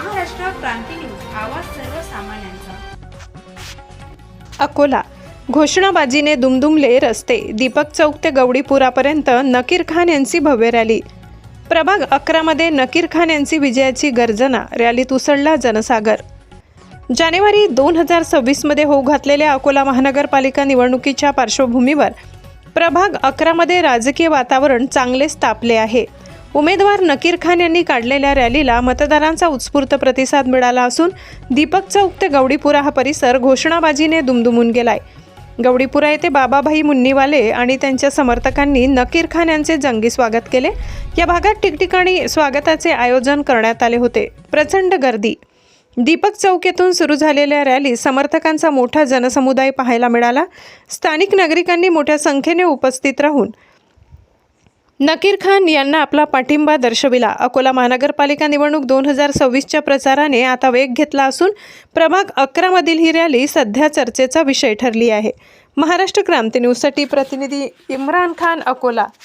क्रांती news आवाज सर्वसामान्यांचा. अकोला. घोषणाबाजीने दुमदुमले रस्ते दीपक चौक ते गवडीपुरापर्यंत नकीर खान यांची भव्य रॅली. प्रभाग अकरामध्ये नकीर खान यांची विजयाची गर्जना रॅलीत उसळला जनसागर. जानेवारी दोन हजार सव्वीसमध्ये होऊ घातलेल्या अकोला महानगरपालिका निवडणुकीच्या पार्श्वभूमीवर प्रभाग अकरामध्ये राजकीय वातावरण चांगलेच तापले आहे. उमेदवार नकीर खान यांनी काढलेल्या रॅलीला मतदारांचा उत्स्फूर्त प्रतिसाद मिळाला असून दीपक चौक ते गवडीपुरा हा परिसर घोषणाबाजीने दुमदुमून गेलाय. गवडीपुरा येथे बाबाभाई मुन्नीवाले आणि त्यांच्या समर्थकांनी नकीर खान यांचे जंगी स्वागत केले. या भागात ठिकठिकाणी स्वागताचे आयोजन करण्यात आले होते. प्रचंड गर्दी. दीपक चौक येथून सुरू झालेल्या रॅली समर्थकांचा मोठा जनसमुदाय पाहायला मिळाला. स्थानिक नागरिकांनी मोठ्या संख्येने उपस्थित राहून नकीर खान यांना आपला पाठिंबा दर्शविला. अकोला महानगरपालिका निवडणूक दोन हजार सव्वीसच्या प्रचाराने आता वेग घेतला असून प्रभाग अकरामधील ही रॅली सध्या चर्चेचा विषय ठरली आहे. महाराष्ट्र क्रांती न्यूजसाठी प्रतिनिधी इम्रान खान अकोला.